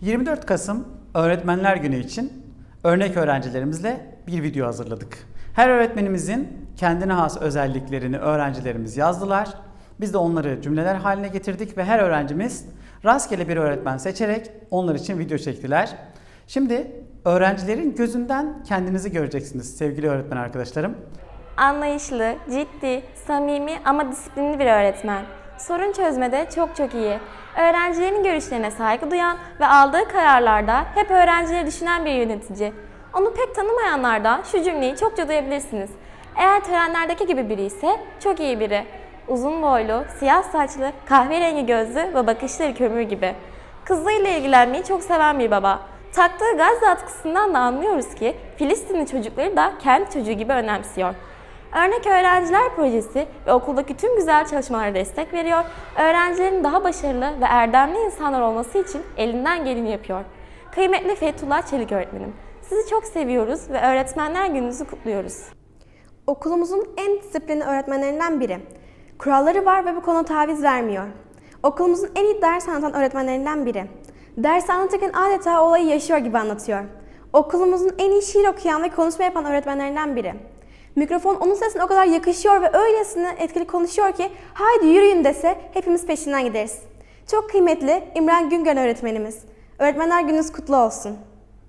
24 Kasım Öğretmenler Günü için örnek öğrencilerimizle bir video hazırladık. Her öğretmenimizin kendine has özelliklerini öğrencilerimiz yazdılar. Biz de onları cümleler haline getirdik ve her öğrencimiz rastgele bir öğretmen seçerek onlar için video çektiler. Şimdi öğrencilerin gözünden kendinizi göreceksiniz sevgili öğretmen arkadaşlarım. Anlayışlı, ciddi, samimi ama disiplinli bir öğretmen. Sorun çözmede çok çok iyi. Öğrencilerin görüşlerine saygı duyan ve aldığı kararlarda hep öğrencileri düşünen bir yönetici. Onu pek tanımayanlar da şu cümleyi çokça duyabilirsiniz. Eğer törenlerdeki gibi biri ise çok iyi biri. Uzun boylu, siyah saçlı, kahverengi gözlü ve bakışları kömür gibi. Kızlarıyla ilgilenmeyi çok seven bir baba. Taktığı gaz atkısından da anlıyoruz ki Filistinli çocukları da kendi çocuğu gibi önemsiyor. Örnek Öğrenciler Projesi ve okuldaki tüm güzel çalışmalara destek veriyor. Öğrencilerin daha başarılı ve erdemli insanlar olması için elinden geleni yapıyor. Kıymetli Fethullah Çelik öğretmenim, sizi çok seviyoruz ve Öğretmenler Gününüzü kutluyoruz. Okulumuzun en disiplinli öğretmenlerinden biri. Kuralları var ve bu konuda taviz vermiyor. Okulumuzun en iyi ders anlatan öğretmenlerinden biri. Ders anlatırken adeta olayı yaşıyor gibi anlatıyor. Okulumuzun en iyi şiir okuyan ve konuşma yapan öğretmenlerinden biri. Mikrofon onun sesine o kadar yakışıyor ve öylesine etkili konuşuyor ki haydi yürüyün dese hepimiz peşinden gideriz. Çok kıymetli İmran Güngör öğretmenimiz. Öğretmenler gününüz kutlu olsun.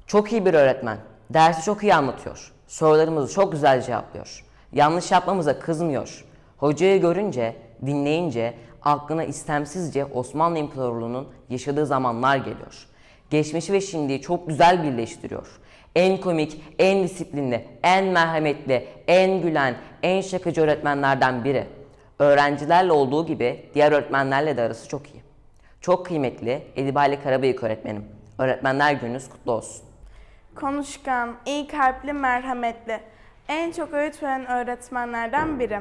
Çok iyi bir öğretmen. Dersi çok iyi anlatıyor. Sorularımızı çok güzel cevaplıyor. Yanlış yapmamıza kızmıyor. Hocayı görünce, dinleyince aklına istemsizce Osmanlı İmparatorluğu'nun yaşadığı zamanlar geliyor. Geçmişi ve şimdiyi çok güzel birleştiriyor. En komik, en disiplinli, en merhametli, en gülen, en şakacı öğretmenlerden biri. Öğrencilerle olduğu gibi diğer öğretmenlerle de arası çok iyi. Çok kıymetli Edibali Karabıyık öğretmenim. Öğretmenler gününüz kutlu olsun. Konuşkan, iyi kalpli, merhametli. En çok öğüt veren öğretmenlerden biri.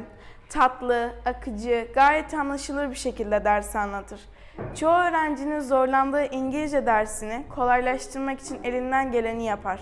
Tatlı, akıcı, gayet anlaşılır bir şekilde ders anlatır. Çoğu öğrencinin zorlandığı İngilizce dersini kolaylaştırmak için elinden geleni yapar.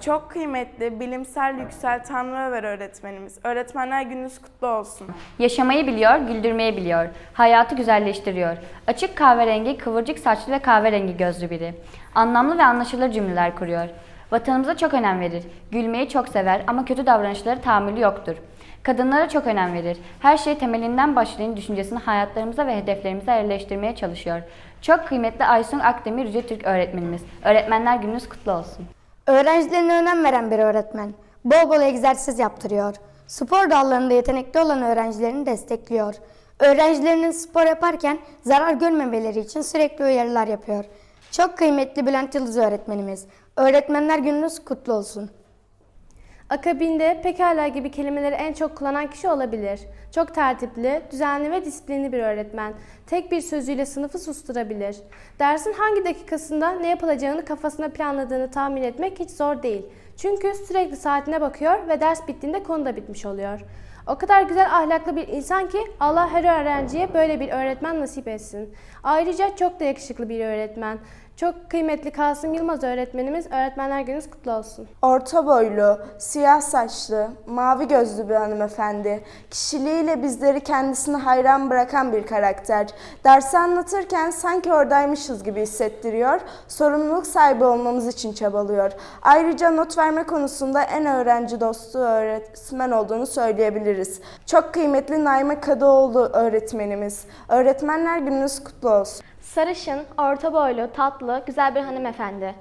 Çok kıymetli, bilimsel Yüksel Tanrıöver öğretmenimiz. Öğretmenler gününüz kutlu olsun. Yaşamayı biliyor, güldürmeyi biliyor. Hayatı güzelleştiriyor. Açık kahverengi, kıvırcık saçlı ve kahverengi gözlü biri. Anlamlı ve anlaşılır cümleler kuruyor. Vatanımıza çok önem verir. Gülmeyi çok sever ama kötü davranışlara tahammülü yoktur. Kadınlara çok önem verir. Her şey temelinden başlayın düşüncesini hayatlarımıza ve hedeflerimize yerleştirmeye çalışıyor. Çok kıymetli Aysun Akdemir Yüce Türk öğretmenimiz. Öğretmenler gününüz kutlu olsun. Öğrencilerine önem veren bir öğretmen. Bol bol egzersiz yaptırıyor. Spor dallarında yetenekli olan öğrencilerini destekliyor. Öğrencilerinin spor yaparken zarar görmemeleri için sürekli uyarılar yapıyor. Çok kıymetli Bülent Yıldız öğretmenimiz. Öğretmenler gününüz kutlu olsun. Akabinde pekala gibi kelimeleri en çok kullanan kişi olabilir. Çok tertipli, düzenli ve disiplinli bir öğretmen. Tek bir sözüyle sınıfı susturabilir. Dersin hangi dakikasında ne yapılacağını kafasında planladığını tahmin etmek hiç zor değil. Çünkü sürekli saatine bakıyor ve ders bittiğinde konu da bitmiş oluyor. O kadar güzel ahlaklı bir insan ki Allah her öğrenciye böyle bir öğretmen nasip etsin. Ayrıca çok da yakışıklı bir öğretmen. Çok kıymetli Kasım Yılmaz öğretmenimiz öğretmenler gününüz kutlu olsun. Orta boylu, siyah saçlı, mavi gözlü bir hanımefendi. Kişiliğiyle bizleri kendisine hayran bırakan bir karakter. Dersi anlatırken sanki oradaymışız gibi hissettiriyor. Sorumluluk sahibi olmamız için çabalıyor. Ayrıca not verme konusunda en öğrenci dostu öğretmen olduğunu söyleyebiliriz. Çok kıymetli Naime Kadıoğlu öğretmenimiz. Öğretmenler gününüz kutlu olsun. Sarışın, orta boylu, tatlı, güzel bir hanımefendi.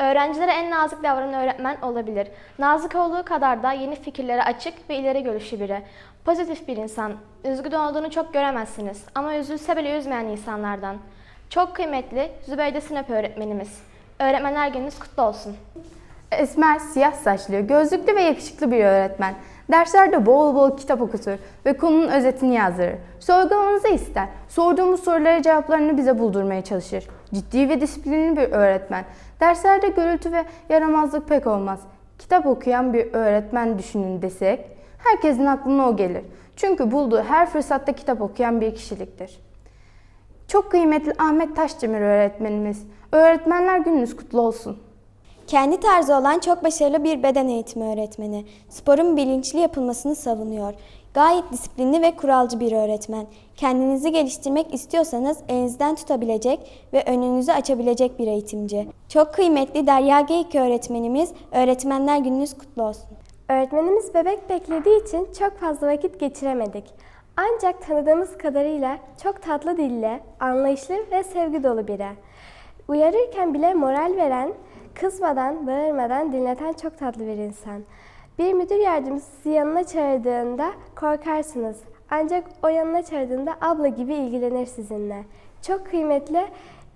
Öğrencilere en nazik davranan öğretmen olabilir. Nazik olduğu kadar da yeni fikirlere açık ve ileri görüşlü biri. Pozitif bir insan. Üzgün olduğunu çok göremezsiniz ama üzülse bile üzmeyen insanlardan. Çok kıymetli Zübeyde Sinep öğretmenimiz. Öğretmenler gününüz kutlu olsun. Esmer, siyah saçlı, gözlüklü ve yakışıklı bir öğretmen. Derslerde bol bol kitap okutur ve konunun özetini yazdırır. Sorgulamamızı ister. Sorduğumuz sorulara cevaplarını bize buldurmaya çalışır. Ciddi ve disiplinli bir öğretmen. Derslerde gürültü ve yaramazlık pek olmaz. Kitap okuyan bir öğretmen düşünün desek, herkesin aklına o gelir. Çünkü bulduğu her fırsatta kitap okuyan bir kişiliktir. Çok kıymetli Ahmet Taşdemir öğretmenimiz. Öğretmenler gününüz kutlu olsun. Kendi tarzı olan çok başarılı bir beden eğitimi öğretmeni. Sporun bilinçli yapılmasını savunuyor. Gayet disiplinli ve kuralcı bir öğretmen. Kendinizi geliştirmek istiyorsanız elinizden tutabilecek ve önünüzü açabilecek bir eğitimci. Çok kıymetli Derya Geyik öğretmenimiz, Öğretmenler Gününüz kutlu olsun. Öğretmenimiz bebek beklediği için çok fazla vakit geçiremedik. Ancak tanıdığımız kadarıyla çok tatlı dille, anlayışlı ve sevgi dolu biri. Uyarırken bile moral veren, kızmadan, bağırmadan dinleten çok tatlı bir insan. Bir müdür yardımcısı sizi yanına çağırdığında korkarsınız. Ancak o yanına çağırdığında abla gibi ilgilenir sizinle. Çok kıymetli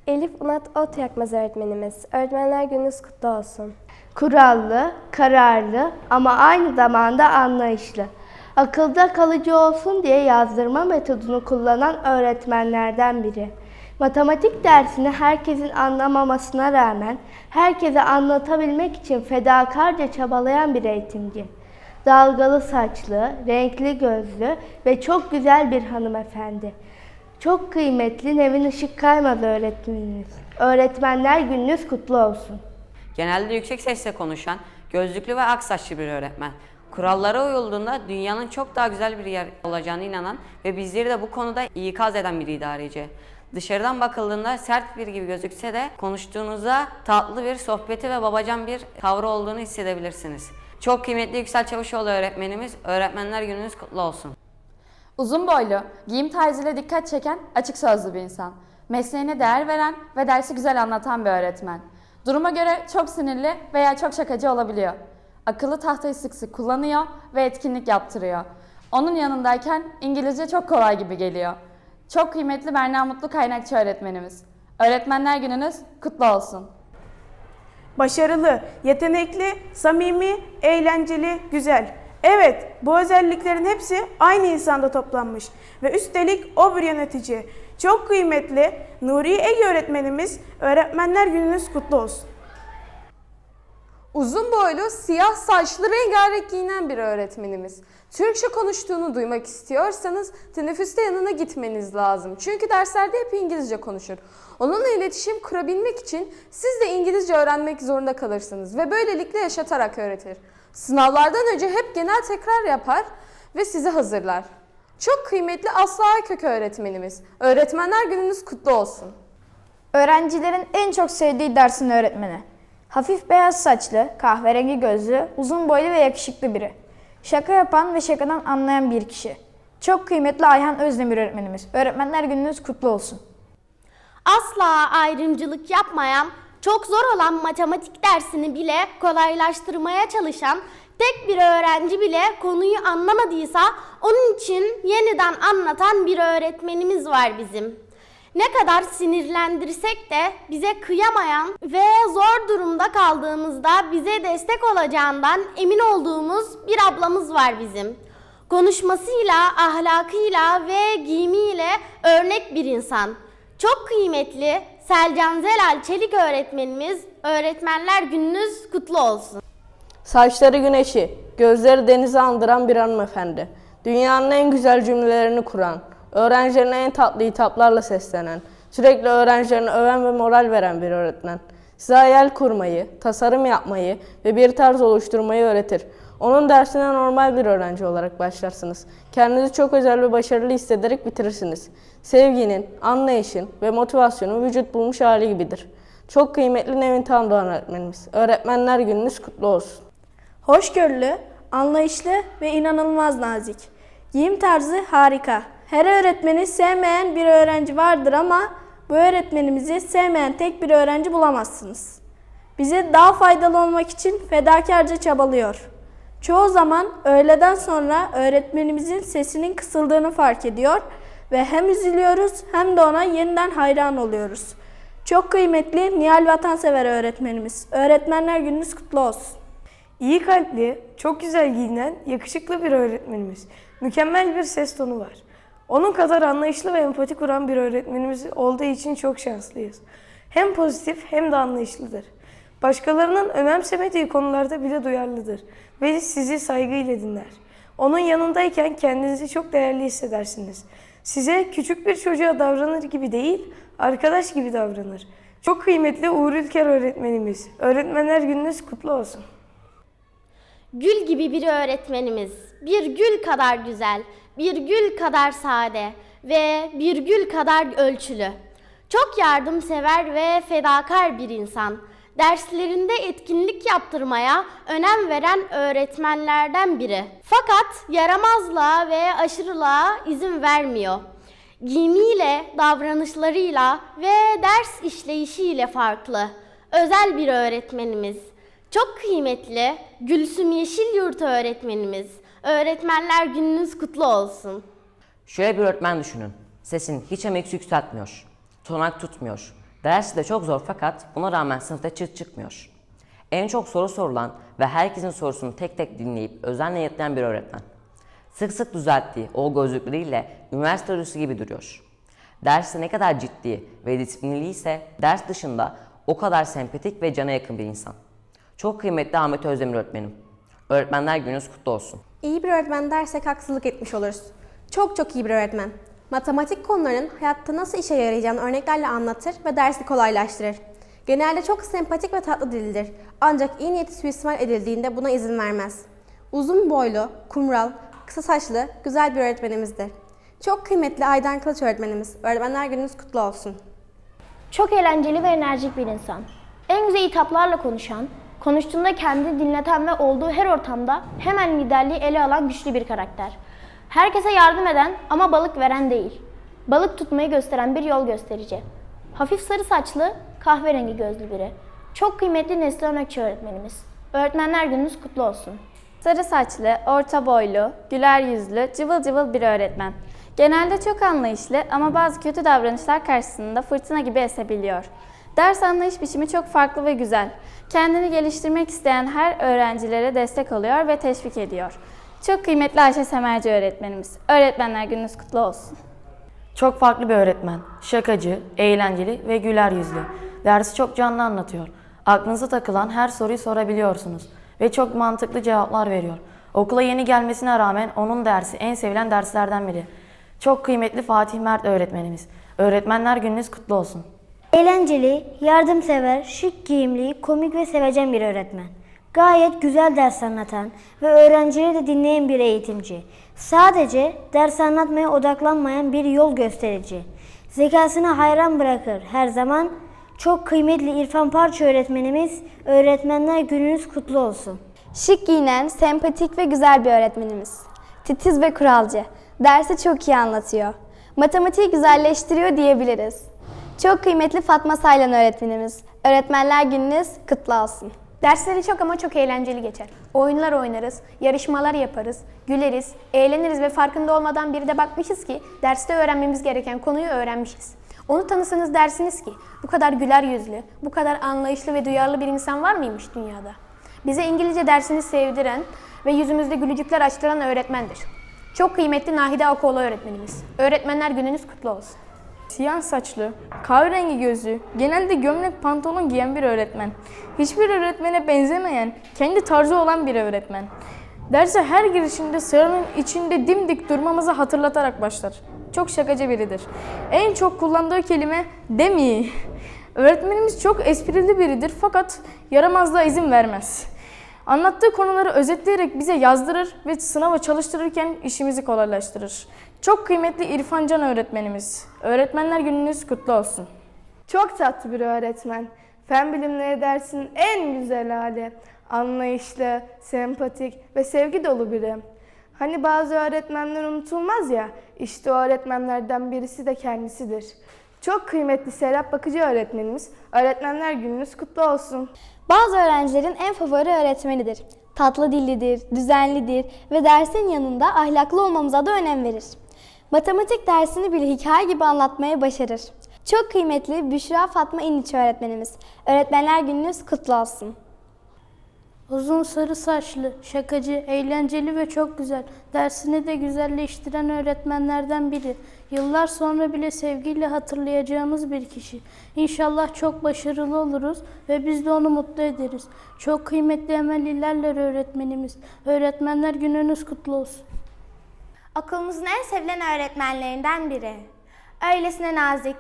Elif Unat Ot Yakmaz öğretmenimiz. Öğretmenler gününüz kutlu olsun. Kurallı, kararlı ama aynı zamanda anlayışlı. Akılda kalıcı olsun diye yazdırma metodunu kullanan öğretmenlerden biri. Matematik dersini herkesin anlamamasına rağmen herkese anlatabilmek için fedakarca çabalayan bir eğitimci. Dalgalı saçlı, renkli gözlü ve çok güzel bir hanımefendi. Çok kıymetli Nevin Işık Kaymaz öğretmenimiz. Öğretmenler gününüz kutlu olsun. Genelde yüksek sesle konuşan, gözlüklü ve ak saçlı bir öğretmen. Kurallara uyulduğunda dünyanın çok daha güzel bir yer olacağına inanan ve bizleri de bu konuda ikaz eden bir idareci. Dışarıdan bakıldığında sert bir gibi gözükse de konuştuğunuzda tatlı bir sohbeti ve babacan bir tavrı olduğunu hissedebilirsiniz. Çok kıymetli Yüksel Çavuşoğlu öğretmenimiz, öğretmenler gününüz kutlu olsun. Uzun boylu, giyim tarzıyla dikkat çeken, açık sözlü bir insan. Mesleğine değer veren ve dersi güzel anlatan bir öğretmen. Duruma göre çok sinirli veya çok şakacı olabiliyor. Akıllı tahtayı sık sık kullanıyor ve etkinlik yaptırıyor. Onun yanındayken İngilizce çok kolay gibi geliyor. Çok kıymetli Berna Mutlu Kaynakçı öğretmenimiz. Öğretmenler gününüz kutlu olsun. Başarılı, yetenekli, samimi, eğlenceli, güzel. Evet, bu özelliklerin hepsi aynı insanda toplanmış ve üstelik o bir yönetici. Çok kıymetli Nuri Ege öğretmenimiz, öğretmenler gününüz kutlu olsun. Uzun boylu, siyah saçlı, rengarenk giyinen bir öğretmenimiz. Türkçe konuştuğunu duymak istiyorsanız teneffüste yanına gitmeniz lazım. Çünkü derslerde hep İngilizce konuşur. Onunla iletişim kurabilmek için siz de İngilizce öğrenmek zorunda kalırsınız ve böylelikle yaşatarak öğretir. Sınavlardan önce hep genel tekrar yapar ve sizi hazırlar. Çok kıymetli Aslı Aykök öğretmenimiz. Öğretmenler gününüz kutlu olsun. Öğrencilerin en çok sevdiği dersin öğretmeni. Hafif beyaz saçlı, kahverengi gözlü, uzun boylu ve yakışıklı biri. Şaka yapan ve şakadan anlayan bir kişi. Çok kıymetli Ayhan Özdemir öğretmenimiz. Öğretmenler gününüz kutlu olsun. Asla ayrımcılık yapmayan, çok zor olan matematik dersini bile kolaylaştırmaya çalışan tek bir öğrenci bile konuyu anlamadıysa onun için yeniden anlatan bir öğretmenimiz var bizim. Ne kadar sinirlendirsek de bize kıyamayan ve zor durumda kaldığımızda bize destek olacağından emin olduğumuz bir ablamız var bizim. Konuşmasıyla, ahlakıyla ve giyimiyle örnek bir insan. Çok kıymetli Selcan Zelal Çelik öğretmenimiz, öğretmenler gününüz kutlu olsun. Saçları güneşi, gözleri denizi andıran bir hanımefendi. Dünyanın en güzel cümlelerini kuran, öğrencilerine en tatlı hitaplarla seslenen, sürekli öğrencilerine öven ve moral veren bir öğretmen. Size hayal kurmayı, tasarım yapmayı ve bir tarz oluşturmayı öğretir. Onun dersine normal bir öğrenci olarak başlarsınız. Kendinizi çok özel ve başarılı hissederek bitirirsiniz. Sevginin, anlayışın ve motivasyonun vücut bulmuş hali gibidir. Çok kıymetli Nevin Tandoğan öğretmenimiz. Öğretmenler gününüz kutlu olsun. Hoşgörülü, anlayışlı ve inanılmaz nazik. Giyim tarzı harika. Her öğretmeni sevmeyen bir öğrenci vardır ama bu öğretmenimizi sevmeyen tek bir öğrenci bulamazsınız. Bize daha faydalı olmak için fedakarca çabalıyor. Çoğu zaman öğleden sonra öğretmenimizin sesinin kısıldığını fark ediyor ve hem üzülüyoruz hem de ona yeniden hayran oluyoruz. Çok kıymetli Nihal Vatansever öğretmenimiz. Öğretmenler gününüz kutlu olsun. İyi kalpli, çok güzel giyinen, yakışıklı bir öğretmenimiz. Mükemmel bir ses tonu var. Onun kadar anlayışlı ve empati kuran bir öğretmenimiz olduğu için çok şanslıyız. Hem pozitif hem de anlayışlıdır. Başkalarının önemsemediği konularda bile duyarlıdır ve sizi saygıyla dinler. Onun yanındayken kendinizi çok değerli hissedersiniz. Size küçük bir çocuğa davranır gibi değil, arkadaş gibi davranır. Çok kıymetli Uğur Ülker öğretmenimiz. Öğretmenler gününüz kutlu olsun. Gül gibi bir öğretmenimiz. Bir gül kadar güzel, bir gül kadar sade ve bir gül kadar ölçülü. Çok yardımsever ve fedakar bir insan. Derslerinde etkinlik yaptırmaya önem veren öğretmenlerden biri. Fakat yaramazlığa ve aşırılığa izin vermiyor. Giyimiyle, davranışlarıyla ve ders işleyişiyle farklı. Özel bir öğretmenimiz. Çok kıymetli Gülsüm Yeşilyurt öğretmenimiz. Öğretmenler gününüz kutlu olsun. Şöyle bir öğretmen düşünün. Sesini hiç emek yükseltmiyor. Tonak tutmuyor. Dersi de çok zor fakat buna rağmen sınıfta çıt çıkmıyor. En çok soru sorulan ve herkesin sorusunu tek tek dinleyip özenle yanıtlayan bir öğretmen. Sık sık düzelttiği o gözlükleriyle üniversite öğrencisi gibi duruyor. Dersi ne kadar ciddi ve disiplinli ise ders dışında o kadar sempatik ve cana yakın bir insan. Çok kıymetli Ahmet Özdemir öğretmenim. Öğretmenler gününüz kutlu olsun. İyi bir öğretmen dersek haksızlık etmiş oluruz. Çok çok iyi bir öğretmen. Matematik konularının hayatta nasıl işe yarayacağını örneklerle anlatır ve dersi kolaylaştırır. Genelde çok sempatik ve tatlı dilidir. Ancak iyi niyeti suistimal edildiğinde buna izin vermez. Uzun boylu, kumral, kısa saçlı, güzel bir öğretmenimizdir. Çok kıymetli Aydan Kılıç öğretmenimiz. Öğretmenler gününüz kutlu olsun. Çok eğlenceli ve enerjik bir insan. En güzel hitaplarla konuşan, konuştuğunda kendini dinleten ve olduğu her ortamda hemen liderliği ele alan güçlü bir karakter. Herkese yardım eden ama balık veren değil. Balık tutmayı gösteren bir yol gösterici. Hafif sarı saçlı, kahverengi gözlü biri. Çok kıymetli Neslihan Ökçü öğretmenimiz. Öğretmenler gününüz kutlu olsun. Sarı saçlı, orta boylu, güler yüzlü, cıvıl cıvıl bir öğretmen. Genelde çok anlayışlı ama bazı kötü davranışlar karşısında fırtına gibi esebiliyor. Ders anlayış biçimi çok farklı ve güzel. Kendini geliştirmek isteyen her öğrencilere destek oluyor ve teşvik ediyor. Çok kıymetli Ayşe Semerci öğretmenimiz. Öğretmenler gününüz kutlu olsun. Çok farklı bir öğretmen. Şakacı, eğlenceli ve güler yüzlü. Dersi çok canlı anlatıyor. Aklınıza takılan her soruyu sorabiliyorsunuz ve çok mantıklı cevaplar veriyor. Okula yeni gelmesine rağmen onun dersi en sevilen derslerden biri. Çok kıymetli Fatih Mert öğretmenimiz. Öğretmenler gününüz kutlu olsun. Eğlenceli, yardımsever, şık giyimli, komik ve sevecen bir öğretmen. Gayet güzel ders anlatan ve öğrencileri de dinleyen bir eğitimci. Sadece ders anlatmaya odaklanmayan bir yol gösterici. Zekasını hayran bırakır her zaman. Çok kıymetli İrfan Parça öğretmenimiz, öğretmenler gününüz kutlu olsun. Şık giyinen, sempatik ve güzel bir öğretmenimiz. Titiz ve kuralcı. Dersi çok iyi anlatıyor. Matematiği güzelleştiriyor diyebiliriz. Çok kıymetli Fatma Saylan öğretmenimiz. Öğretmenler gününüz kutlu olsun. Dersleri çok ama çok eğlenceli geçer. Oyunlar oynarız, yarışmalar yaparız, güleriz, eğleniriz ve farkında olmadan bir de bakmışız ki derste öğrenmemiz gereken konuyu öğrenmişiz. Onu tanısanız dersiniz ki bu kadar güler yüzlü, bu kadar anlayışlı ve duyarlı bir insan var mıymış dünyada? Bize İngilizce dersini sevdiren ve yüzümüzde gülücükler açtıran öğretmendir. Çok kıymetli Nahide Akoğlu öğretmenimiz. Öğretmenler gününüz kutlu olsun. Siyah saçlı, kahverengi gözlü, genelde gömlek pantolon giyen bir öğretmen. Hiçbir öğretmene benzemeyen, kendi tarzı olan bir öğretmen. Derse her girişinde sıranın içinde dimdik durmamızı hatırlatarak başlar. Çok şakacı biridir. En çok kullandığı kelime demi. Öğretmenimiz çok esprili biridir fakat yaramazlığa izin vermez. Anlattığı konuları özetleyerek bize yazdırır ve sınava çalıştırırken işimizi kolaylaştırır. Çok kıymetli İrfan Can öğretmenimiz. Öğretmenler gününüz kutlu olsun. Çok tatlı bir öğretmen. Fen bilimleri dersinin en güzel hali. Anlayışlı, sempatik ve sevgi dolu biri. Hani bazı öğretmenler unutulmaz ya, işte o öğretmenlerden birisi de kendisidir. Çok kıymetli Serap Bakıcı öğretmenimiz, öğretmenler gününüz kutlu olsun. Bazı öğrencilerin en favori öğretmenidir. Tatlı dillidir, düzenlidir ve dersin yanında ahlaklı olmamıza da önem verir. Matematik dersini bile hikaye gibi anlatmaya başarır. Çok kıymetli Büşra Fatma İnniç öğretmenimiz. Öğretmenler gününüz kutlu olsun. Uzun sarı saçlı, şakacı, eğlenceli ve çok güzel. Dersini de güzelleştiren öğretmenlerden biri. Yıllar sonra bile sevgiyle hatırlayacağımız bir kişi. İnşallah çok başarılı oluruz ve biz de onu mutlu ederiz. Çok kıymetli Emel İlerler öğretmenimiz. Öğretmenler gününüz kutlu olsun. Okulumuzun en sevilen öğretmenlerinden biri. Öylesine nazik,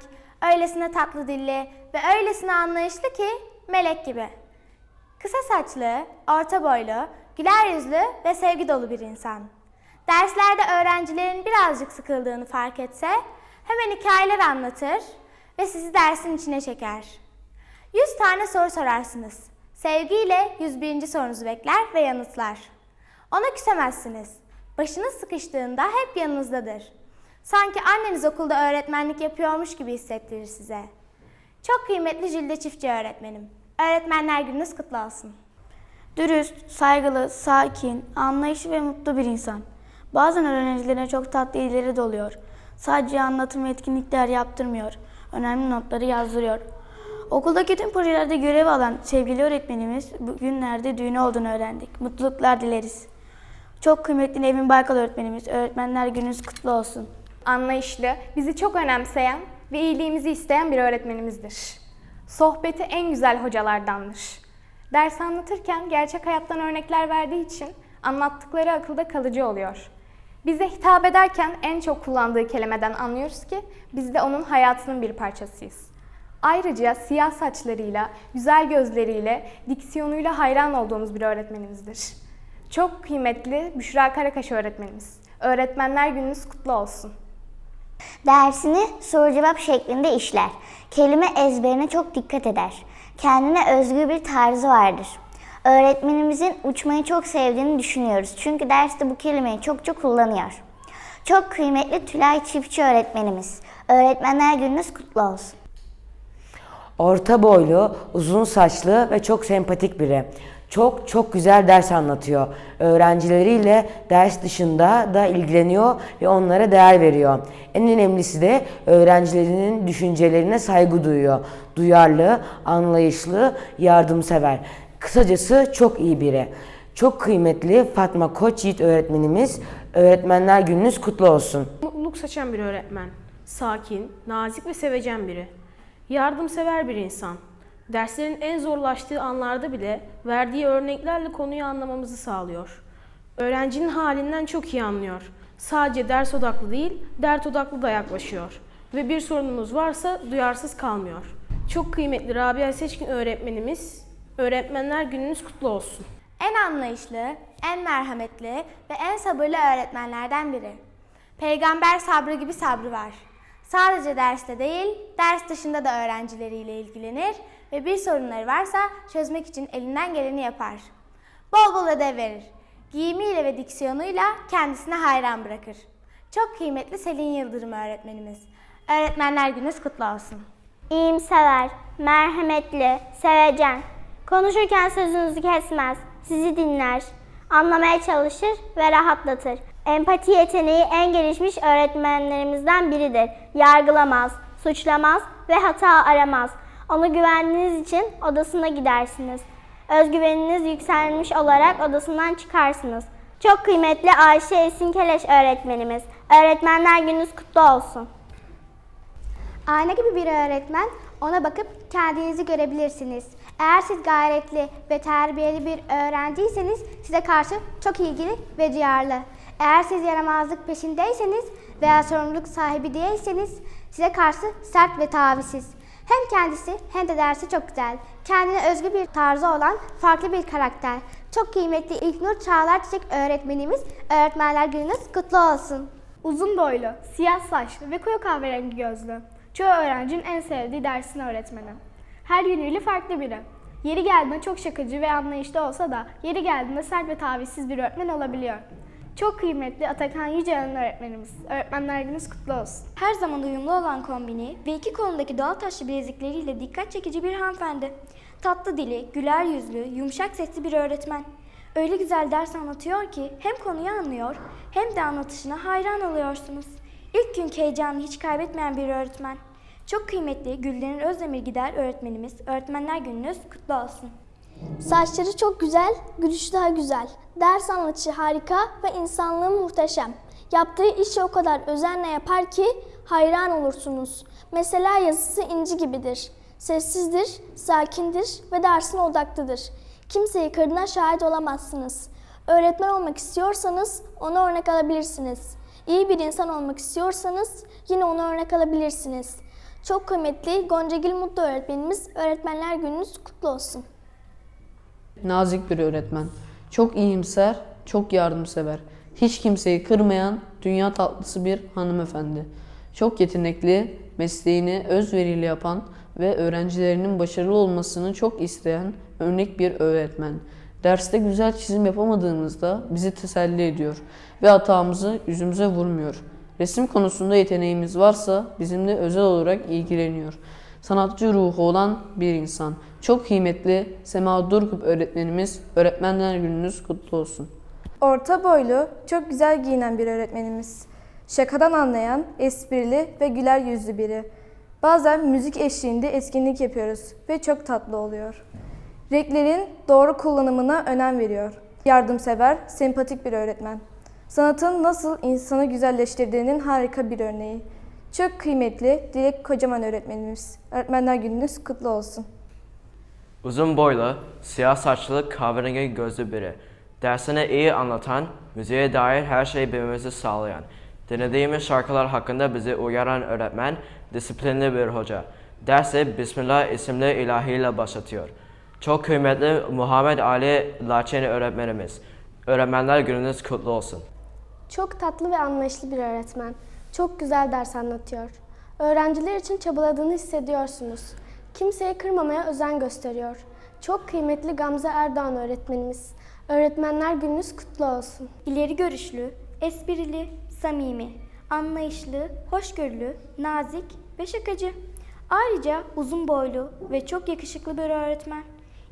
öylesine tatlı dilli ve öylesine anlayışlı ki melek gibi. Kısa saçlı, orta boylu, güler yüzlü ve sevgi dolu bir insan. Derslerde öğrencilerin birazcık sıkıldığını fark etse hemen hikayeler anlatır ve sizi dersin içine çeker. 100 tane soru sorarsınız. Sevgiyle 101. sorunuzu bekler ve yanıtlar. Ona küsemezsiniz. Başınız sıkıştığında hep yanınızdadır. Sanki anneniz okulda öğretmenlik yapıyormuş gibi hissettirir size. Çok kıymetli Jülde Çiftçi öğretmenim. Öğretmenler gününüz kutlu olsun. Dürüst, saygılı, sakin, anlayışlı ve mutlu bir insan. Bazen öğrencilerine çok tatlı ileri doluyor. Sadece anlatım etkinlikler yaptırmıyor. Önemli notları yazdırıyor. Okuldaki tüm projelerde görev alan sevgili öğretmenimiz bugünlerde düğünü olduğunu öğrendik. Mutluluklar dileriz. Çok kıymetli Nevin Baykal öğretmenimiz. Öğretmenler gününüz kutlu olsun. Anlayışlı, bizi çok önemseyen ve iyiliğimizi isteyen bir öğretmenimizdir. Sohbeti en güzel hocalardandır. Ders anlatırken gerçek hayattan örnekler verdiği için anlattıkları akılda kalıcı oluyor. Bize hitap ederken en çok kullandığı kelimeden anlıyoruz ki biz de onun hayatının bir parçasıyız. Ayrıca siyah saçlarıyla, güzel gözleriyle, diksiyonuyla hayran olduğumuz bir öğretmenimizdir. Çok kıymetli Büşra Karakaş öğretmenimiz. Öğretmenler gününüz kutlu olsun. Dersini soru cevap şeklinde işler. Kelime ezberine çok dikkat eder. Kendine özgü bir tarzı vardır. Öğretmenimizin uçmayı çok sevdiğini düşünüyoruz. Çünkü derste bu kelimeyi çok çok kullanıyor. Çok kıymetli Tülay Çiftçi öğretmenimiz. Öğretmenler gününüz kutlu olsun. Orta boylu, uzun saçlı ve çok sempatik biri. Çok çok güzel ders anlatıyor. Öğrencileriyle ders dışında da ilgileniyor ve onlara değer veriyor. En önemlisi de öğrencilerinin düşüncelerine saygı duyuyor. Duyarlı, anlayışlı, yardımsever. Kısacası çok iyi biri. Çok kıymetli Fatma Koç Yiğit öğretmenimiz, öğretmenler gününüz kutlu olsun. Mutluluk saçan bir öğretmen. Sakin, nazik ve sevecen biri. Yardımsever bir insan. Derslerin en zorlaştığı anlarda bile verdiği örneklerle konuyu anlamamızı sağlıyor. Öğrencinin halinden çok iyi anlıyor. Sadece ders odaklı değil, dert odaklı da yaklaşıyor. Ve bir sorunumuz varsa duyarsız kalmıyor. Çok kıymetli Rabia Seçkin öğretmenimiz, öğretmenler gününüz kutlu olsun. En anlayışlı, en merhametli ve en sabırlı öğretmenlerden biri. Peygamber sabrı gibi sabrı var. Sadece derste değil, ders dışında da öğrencileriyle ilgilenir ve bir sorunları varsa çözmek için elinden geleni yapar. Bol bol ödev verir. Giyimiyle ve diksiyonuyla kendisine hayran bırakır. Çok kıymetli Selin Yıldırım öğretmenimiz. Öğretmenler gününüz kutlu olsun. İyimsever, merhametli, sevecen. Konuşurken sözünüzü kesmez, sizi dinler, anlamaya çalışır ve rahatlatır. Empati yeteneği en gelişmiş öğretmenlerimizden biridir. Yargılamaz, suçlamaz ve hata aramaz. Onu güvendiğiniz için odasına gidersiniz. Özgüveniniz yükselmiş olarak odasından çıkarsınız. Çok kıymetli Ayşe Esin Keleş öğretmenimiz. Öğretmenler gününüz kutlu olsun. Ayna gibi bir öğretmen, ona bakıp kendinizi görebilirsiniz. Eğer siz gayretli ve terbiyeli bir öğrenciyseniz size karşı çok ilgili ve duyarlı. Eğer siz yaramazlık peşindeyseniz veya sorumluluk sahibi değilseniz size karşı sert ve tavizsiz. Hem kendisi hem de dersi çok güzel. Kendine özgü bir tarzı olan farklı bir karakter. Çok kıymetli İlknur Çağlar Çiçek öğretmenimiz Öğretmenler Gününüz kutlu olsun. Uzun boylu, siyah saçlı ve koyu kahverengi gözlü. Çoğu öğrencinin en sevdiği dersin öğretmeni. Her yönüyle farklı biri. Yeri geldiğinde çok şakacı ve anlayışlı olsa da yeri geldiğinde sert ve tavizsiz bir öğretmen olabiliyor. Çok kıymetli Atakan Yücelen öğretmenimiz. Öğretmenler gününüz kutlu olsun. Her zaman uyumlu olan kombini ve iki kolundaki doğal taşlı bilezikleriyle dikkat çekici bir hanımefendi. Tatlı dili, güler yüzlü, yumuşak sesli bir öğretmen. Öyle güzel ders anlatıyor ki hem konuyu anlıyor hem de anlatışına hayran oluyorsunuz. İlk günkü heyecanını hiç kaybetmeyen bir öğretmen. Çok kıymetli Güldenir Özdemir Gider öğretmenimiz. Öğretmenler gününüz kutlu olsun. Saçları çok güzel, gülüşü daha güzel. Ders anlatışı harika ve insanlığı muhteşem. Yaptığı işi o kadar özenle yapar ki hayran olursunuz. Mesela yazısı inci gibidir. Sessizdir, sakindir ve dersine odaklıdır. Kimseyi kırdığına şahit olamazsınız. Öğretmen olmak istiyorsanız ona örnek alabilirsiniz. İyi bir insan olmak istiyorsanız yine ona örnek alabilirsiniz. Çok kıymetli Goncagil Mutlu öğretmenimiz Öğretmenler Gününüz kutlu olsun. Nazik bir öğretmen. Çok iyimser, çok yardımsever. Hiç kimseyi kırmayan dünya tatlısı bir hanımefendi. Çok yetenekli, mesleğini özveriyle yapan ve öğrencilerinin başarılı olmasını çok isteyen örnek bir öğretmen. Derste güzel çizim yapamadığımızda bizi teselli ediyor ve hatamızı yüzümüze vurmuyor. Resim konusunda yeteneğimiz varsa bizimle özel olarak ilgileniyor. Sanatçı ruhu olan bir insan. Çok kıymetli Sema Durgup öğretmenimiz, öğretmenler gününüz kutlu olsun. Orta boylu, çok güzel giyinen bir öğretmenimiz. Şakadan anlayan, esprili ve güler yüzlü biri. Bazen müzik eşliğinde etkinlik yapıyoruz ve çok tatlı oluyor. Renklerin doğru kullanımına önem veriyor. Yardımsever, sempatik bir öğretmen. Sanatın nasıl insanı güzelleştirdiğinin harika bir örneği. Çok kıymetli Dilek Kocaman öğretmenimiz. Öğretmenler gününüz kutlu olsun. Uzun boylu, siyah saçlı, kahverengi gözlü biri. Dersini iyi anlatan, müziğe dair her şeyi bilmemizi sağlayan, dinlediğimiz şarkılar hakkında bizi uyaran öğretmen, disiplinli bir hoca. Dersi Bismillah isimli ilahiyle başlatıyor. Çok kıymetli Muhammed Ali Laçeni öğretmenimiz. Öğretmenler gününüz kutlu olsun. Çok tatlı ve anlayışlı bir öğretmen. Çok güzel ders anlatıyor. Öğrenciler için çabaladığını hissediyorsunuz. Kimseyi kırmamaya özen gösteriyor. Çok kıymetli Gamze Erdoğan öğretmenimiz. Öğretmenler gününüz kutlu olsun. İleri görüşlü, esprili, samimi, anlayışlı, hoşgörülü, nazik ve şakacı. Ayrıca uzun boylu ve çok yakışıklı bir öğretmen.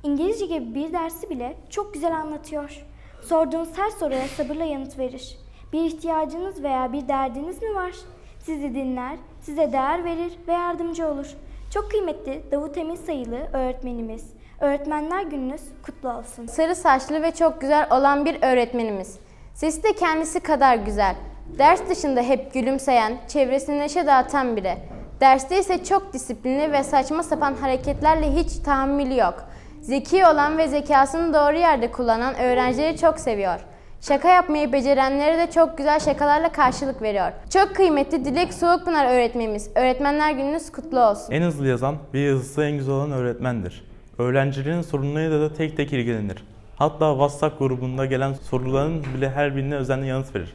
İngilizce gibi bir dersi bile çok güzel anlatıyor. Sorduğunuz her soruya sabırla yanıt verir. Bir ihtiyacınız veya bir derdiniz mi var? Sizi dinler, size değer verir ve yardımcı olur. Çok kıymetli Davut Emin sayılı öğretmenimiz. Öğretmenler gününüz kutlu olsun. Sarı saçlı ve çok güzel olan bir öğretmenimiz. Sesi de kendisi kadar güzel. Ders dışında hep gülümseyen, çevresine neşe dağıtan biri. Derste ise çok disiplinli ve saçma sapan hareketlerle hiç tahammülü yok. Zeki olan ve zekasını doğru yerde kullanan öğrencileri çok seviyor. Şaka yapmayı becerenlere de çok güzel şakalarla karşılık veriyor. Çok kıymetli Dilek Soğukpınar öğretmenimiz. Öğretmenler gününüz kutlu olsun. En hızlı yazan ve yazısı en güzel olan öğretmendir. Öğrencilerin sorunlarıyla da tek tek ilgilenir. Hatta WhatsApp grubunda gelen soruların bile her birine özenli yanıt verir.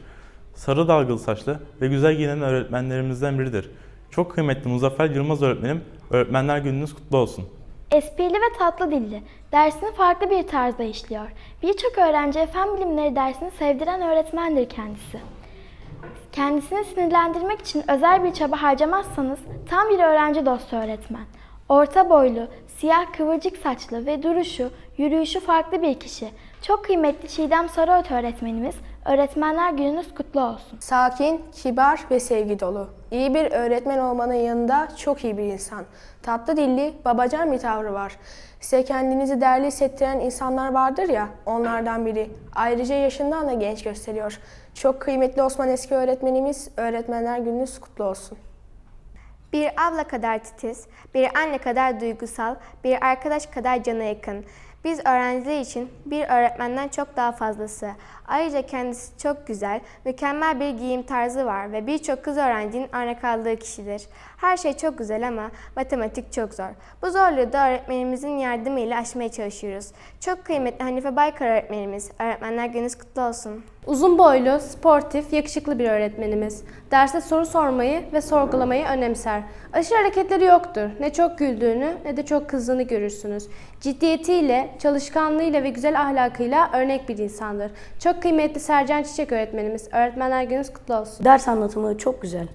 Sarı dalgalı saçlı ve güzel giyinen öğretmenlerimizden biridir. Çok kıymetli Muzaffer Yılmaz öğretmenim, öğretmenler gününüz kutlu olsun. Esprili ve tatlı dilli. Dersini farklı bir tarzda işliyor. Birçok öğrenciye fen bilimleri dersini sevdiren öğretmendir kendisi. Kendisini sinirlendirmek için özel bir çaba harcamazsanız tam bir öğrenci dostu öğretmen. Orta boylu, siyah kıvırcık saçlı ve duruşu, yürüyüşü farklı bir kişi. Çok kıymetli Çiğdem Sarıöt öğretmenimiz, öğretmenler gününüz kutlu olsun. Sakin, kibar ve sevgi dolu. İyi bir öğretmen olmanın yanında çok iyi bir insan. Tatlı dilli, babacan bir tavrı var. Size kendinizi değerli hissettiren insanlar vardır ya, onlardan biri. Ayrıca yaşından da genç gösteriyor. Çok kıymetli Osman Eski öğretmenimiz, öğretmenler gününüz kutlu olsun. Bir abla kadar titiz, bir anne kadar duygusal, bir arkadaş kadar cana yakın. Biz öğrenciler için bir öğretmenden çok daha fazlası. Ayrıca kendisi çok güzel, mükemmel bir giyim tarzı var ve birçok kız öğrencinin örnek aldığı kişidir. Her şey çok güzel ama matematik çok zor. Bu zorluğu da öğretmenimizin yardımıyla aşmaya çalışıyoruz. Çok kıymetli Hanife Baykar öğretmenimiz. Öğretmenler gününüz kutlu olsun. Uzun boylu, sportif, yakışıklı bir öğretmenimiz. Derste soru sormayı ve sorgulamayı önemser. Aşırı hareketleri yoktur. Ne çok güldüğünü ne de çok kızdığını görürsünüz. Ciddiyetiyle, çalışkanlığıyla ve güzel ahlakıyla örnek bir insandır. Çok kıymetli Sercan Çiçek öğretmenimiz. Öğretmenler gününüz kutlu olsun. Ders anlatımı çok güzel.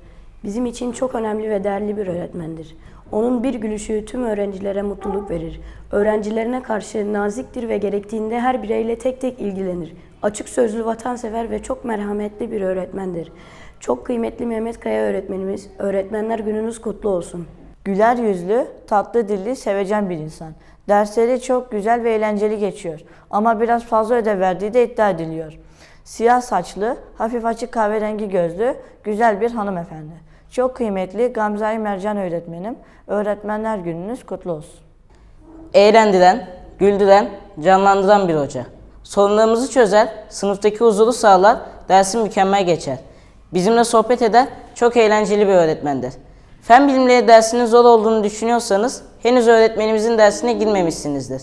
Bizim için çok önemli ve değerli bir öğretmendir. Onun bir gülüşü tüm öğrencilere mutluluk verir. Öğrencilerine karşı naziktir ve gerektiğinde her bireyle tek tek ilgilenir. Açık sözlü, vatansever ve çok merhametli bir öğretmendir. Çok kıymetli Mehmet Kaya öğretmenimiz, öğretmenler gününüz kutlu olsun. Güler yüzlü, tatlı dilli, sevecen bir insan. Dersleri çok güzel ve eğlenceli geçiyor. Ama biraz fazla ödev verdiği de iddia ediliyor. Siyah saçlı, hafif açık kahverengi gözlü, güzel bir hanımefendi. Çok kıymetli Gamze Mercan öğretmenim. Öğretmenler gününüz kutlu olsun. Eğlendiren, güldüren, canlandıran bir hoca. Sorunlarımızı çözer, sınıftaki huzuru sağlar, dersi mükemmel geçer. Bizimle sohbet eder, çok eğlenceli bir öğretmendir. Fen bilimleri dersinin zor olduğunu düşünüyorsanız henüz öğretmenimizin dersine girmemişsinizdir.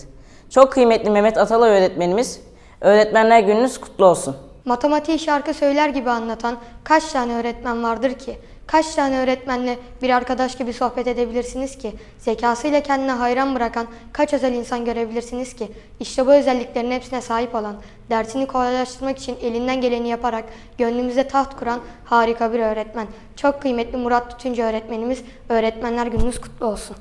Çok kıymetli Mehmet Atalay öğretmenimiz, Öğretmenler gününüz kutlu olsun. Matematiği şarkı söyler gibi anlatan kaç tane öğretmen vardır ki? Kaç tane öğretmenle bir arkadaş gibi sohbet edebilirsiniz ki? Zekasıyla kendine hayran bırakan kaç özel insan görebilirsiniz ki? İşte bu özelliklerin hepsine sahip olan, dersini kolaylaştırmak için elinden geleni yaparak gönlümüzde taht kuran harika bir öğretmen. Çok kıymetli Murat Tütüncü öğretmenimiz, öğretmenler gününüz kutlu olsun.